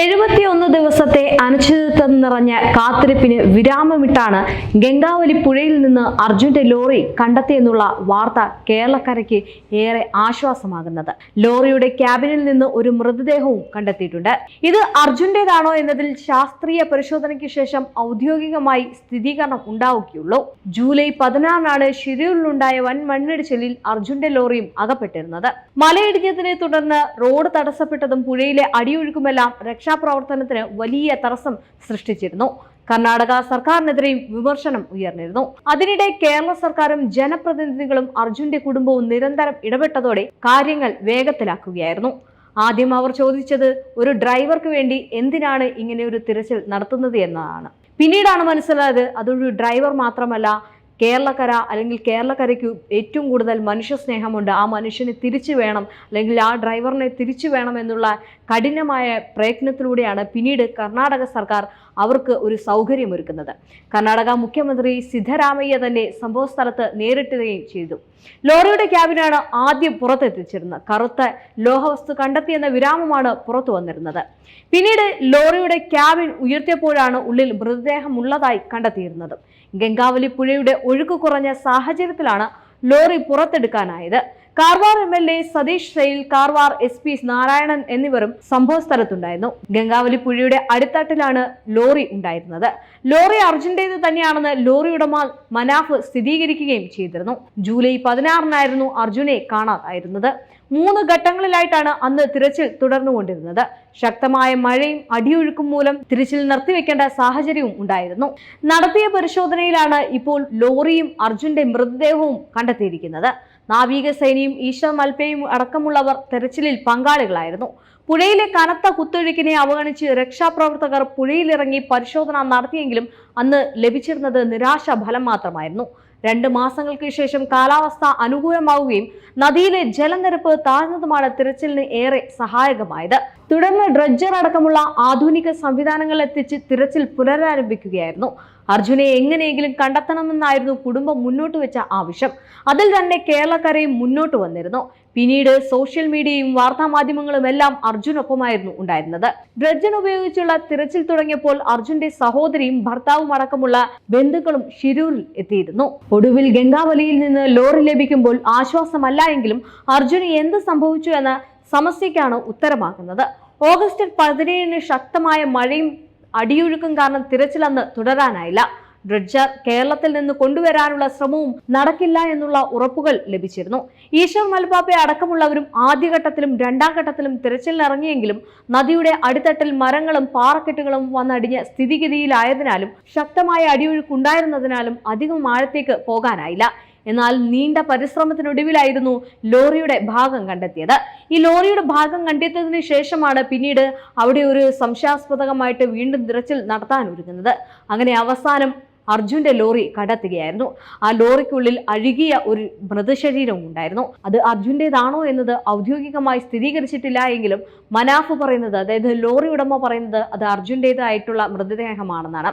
എഴുപത്തിയൊന്ന് ദിവസത്തെ അനിശ്ചിതത്വം നിറഞ്ഞ കാത്തിരിപ്പിന് വിരാമമിട്ടാണ് ഗംഗാവലി പുഴയിൽ നിന്ന് അർജുന്റെ ലോറി കണ്ടെത്തിയെന്നുള്ള വാർത്ത കേരളക്കരയ്ക്ക് ഏറെ ആശ്വാസമാകുന്നത്. ലോറിയുടെ ക്യാബിനിൽ നിന്ന് ഒരു മൃതദേഹവും കണ്ടെത്തിയിട്ടുണ്ട്. ഇത് അർജുന്റേതാണോ എന്നതിൽ ശാസ്ത്രീയ പരിശോധനയ്ക്ക് ശേഷം ഔദ്യോഗികമായി സ്ഥിരീകരണം ഉണ്ടാവുകയുള്ളൂ. ജൂലൈ പതിനാറിനാണ് ഷിരൂരിലുണ്ടായ വൻ മണ്ണിടിച്ചിലിൽ അർജുന്റെ ലോറിയും അകപ്പെട്ടിരുന്നത്. മലയിടിഞ്ഞതിനെ തുടർന്ന് റോഡ് തടസ്സപ്പെട്ടതും പുഴയിലെ അടിയൊഴുക്കുമെല്ലാം രക്ഷാപ്രവർത്തനത്തിന് വലിയ തടസ്സം സൃഷ്ടിച്ചിരുന്നു. കർണാടക സർക്കാരിനെതിരെയും വിമർശനം ഉയർന്നിരുന്നു. അതിനിടെ കേരള സർക്കാരും ജനപ്രതിനിധികളും അർജുന്റെ കുടുംബവും നിരന്തരം ഇടപെട്ടതോടെ കാര്യങ്ങൾ വേഗത്തിലാക്കുകയായിരുന്നു. ആദ്യം അവർ ചോദിച്ചത് ഒരു ഡ്രൈവർക്ക് വേണ്ടി എന്തിനാണ് ഇങ്ങനെ ഒരു തിരച്ചിൽ നടത്തുന്നത് എന്നതാണ് പിന്നീടാണ് മനസ്സിലായത് അതൊരു ഡ്രൈവർ മാത്രമല്ല കേരളക്കര അല്ലെങ്കിൽ കേരളക്കരയ്ക്ക് ഏറ്റവും കൂടുതൽ മനുഷ്യ സ്നേഹമുണ്ട്. ആ മനുഷ്യനെ തിരിച്ചു വേണം അല്ലെങ്കിൽ ആ ഡ്രൈവറിനെ തിരിച്ചു വേണം എന്നുള്ള കഠിനമായ പ്രയത്നത്തിലൂടെയാണ് പിന്നീട് കർണാടക സർക്കാർ അവർക്ക് ഒരു സൗകര്യമൊരുക്കുന്നത്. കർണാടക മുഖ്യമന്ത്രി സിദ്ധരാമയ്യ തന്നെ സംഭവ സ്ഥലത്ത് നേരിട്ടുകയും ചെയ്തു. ലോറിയുടെ ക്യാബിനാണ് ആദ്യം പുറത്തെത്തിച്ചിരുന്നത്. കറുത്ത ലോഹവസ്തു കണ്ടെത്തിയെന്ന വിരാമമാണ് പുറത്തു വന്നിരുന്നത്. പിന്നീട് ലോറിയുടെ ക്യാബിൻ ഉയർത്തിയപ്പോഴാണ് ഉള്ളിൽ മൃതദേഹം ഉള്ളതായി കണ്ടെത്തിയിരുന്നത്. ഗംഗാവലി പുഴയുടെ ഒഴുക്ക് കുറഞ്ഞ സാഹചര്യത്തിലാണ് lorry പുറത്തെടുക്കാനായത്. Karwar M L A Satish Sail Karwar S P Narayanan എന്നിവരും സംഭവസ്ഥലത്തുണ്ടായിരുന്നു. ഗംഗാവലി പുഴയുടെ അടിത്തട്ടിലാണ് ലോറി ഉണ്ടായിരുന്നത്. ലോറി അർജന്റേത് തന്നെയാണെന്ന് ലോറി ഉടമ മനാഫ് സ്ഥിരീകരിക്കുകയും ചെയ്തിരുന്നു. ജൂലൈ പതിനാറിനായിരുന്നു അർജുനെ കാണാതായിരുന്നത്. മൂന്ന് ഘട്ടങ്ങളിലായിട്ടാണ് അന്ന് തിരച്ചിൽ തുടർന്നുകൊണ്ടിരുന്നത്. ശക്തമായ മഴയും അടിയൊഴുക്കും മൂലം തിരച്ചിൽ നിർത്തിവെക്കേണ്ട സാഹചര്യവും ഉണ്ടായിരുന്നു. നടത്തിയ പരിശോധനയിലാണ് ഇപ്പോൾ ലോറിയും അർജുന്റെ മൃതദേഹവും കണ്ടെത്തിയിരിക്കുന്നത്. നാവികസേനയും ഈശ്വർ മൽപ്പയും അടക്കമുള്ളവർ തെരച്ചിലിൽ പങ്കാളികളായിരുന്നു. പുഴയിലെ കനത്ത കുത്തൊഴുക്കിനെ അവഗണിച്ച് രക്ഷാപ്രവർത്തകർ പുഴയിലിറങ്ങി പരിശോധന നടത്തിയെങ്കിലും അന്ന് ലഭിച്ചിരുന്നത് നിരാശ ഫലം മാത്രമായിരുന്നു. രണ്ട് മാസങ്ങൾക്ക് ശേഷം കാലാവസ്ഥ അനുകൂലമാവുകയും നദിയിലെ ജലനിരപ്പ് താഴ്ന്നതുമാണ് തിരച്ചിലിന് ഏറെ സഹായകമായത്. തുടർന്ന് ഡ്രഡ്ജർ അടക്കമുള്ള ആധുനിക സംവിധാനങ്ങൾ എത്തിച്ച് തിരച്ചിൽ പുനരാരംഭിക്കുകയായിരുന്നു. അർജുനെ എങ്ങനെയെങ്കിലും കണ്ടെത്തണമെന്നായിരുന്നു കുടുംബം മുന്നോട്ട് വെച്ച ആവശ്യം. അതിൽ തന്നെ കേരളക്കരയും മുന്നോട്ട് വന്നിരുന്നു. പിന്നീട് സോഷ്യൽ മീഡിയയും വാർത്താമാധ്യമങ്ങളും എല്ലാം അർജുനൊപ്പമായിരുന്നു ഉണ്ടായിരുന്നത്. ഡ്രഡ്ജൻ ഉപയോഗിച്ചുള്ള തിരച്ചിൽ തുടങ്ങിയപ്പോൾ അർജുന്റെ സഹോദരിയും ഭർത്താവും അടക്കമുള്ള ബന്ധുക്കളും ഷിരൂരിൽ എത്തിയിരുന്നു. ഒടുവിൽ ഗംഗാവലിയിൽ നിന്ന് ലോറി ലഭിക്കുമ്പോൾ ആശ്വാസമല്ല എങ്കിലും അർജുന് എന്ത് സംഭവിച്ചു എന്ന സമസ്യയ്ക്കാണ് ഉത്തരമാകുന്നത്. ഓഗസ്റ്റ് പതിനേഴിന് ശക്തമായ മഴയും അടിയൊഴുക്കും കാരണം തിരച്ചിൽ അന്ന് തുടരാനായില്ല. ഡ്രഡ്ജർ കേരളത്തിൽ നിന്ന് കൊണ്ടുവരാനുള്ള ശ്രമവും നടക്കില്ല എന്നുള്ള ഉറപ്പുകൾ ലഭിച്ചിരുന്നു. ഈശ്വർ മൽപാപ്പെ അടക്കമുള്ളവരും ആദ്യഘട്ടത്തിലും രണ്ടാം ഘട്ടത്തിലും തിരച്ചിലിനിറങ്ങിയെങ്കിലും നദിയുടെ അടിത്തട്ടിൽ മരങ്ങളും പാറക്കെട്ടുകളും വന്നടിഞ്ഞ സ്ഥിതിഗതിയിലായതിനാലും ശക്തമായ അടിയൊഴുക്കുണ്ടായിരുന്നതിനാലും അധികം ആഴത്തേക്ക് പോകാനായില്ല. എന്നാൽ നീണ്ട പരിശ്രമത്തിനൊടുവിലായിരുന്നു ലോറിയുടെ ഭാഗം കണ്ടെത്തിയത്. ഈ ലോറിയുടെ ഭാഗം കണ്ടെത്തിയതിന് ശേഷമാണ് പിന്നീട് അവിടെ ഒരു സംശയാസ്പദമായിട്ട് വീണ്ടും തിരച്ചിൽ നടത്താൻ ഒരുങ്ങുന്നത്. അങ്ങനെ അവസാനം അർജുന്റെ ലോറി കടത്തുകയായിരുന്നു ആ ലോറിക്കുള്ളിൽ അഴുകിയ ഒരു മൃതശരീരവും ഉണ്ടായിരുന്നു. അത് അർജുന്റെതാണോ എന്നത് ഔദ്യോഗികമായി സ്ഥിരീകരിച്ചിട്ടില്ല എങ്കിലും മനാഫ് പറയുന്നത് അതായത് ലോറി ഉടമ പറയുന്നത് അത് അർജുന്റേതായിട്ടുള്ള മൃതദേഹമാണെന്നാണ്.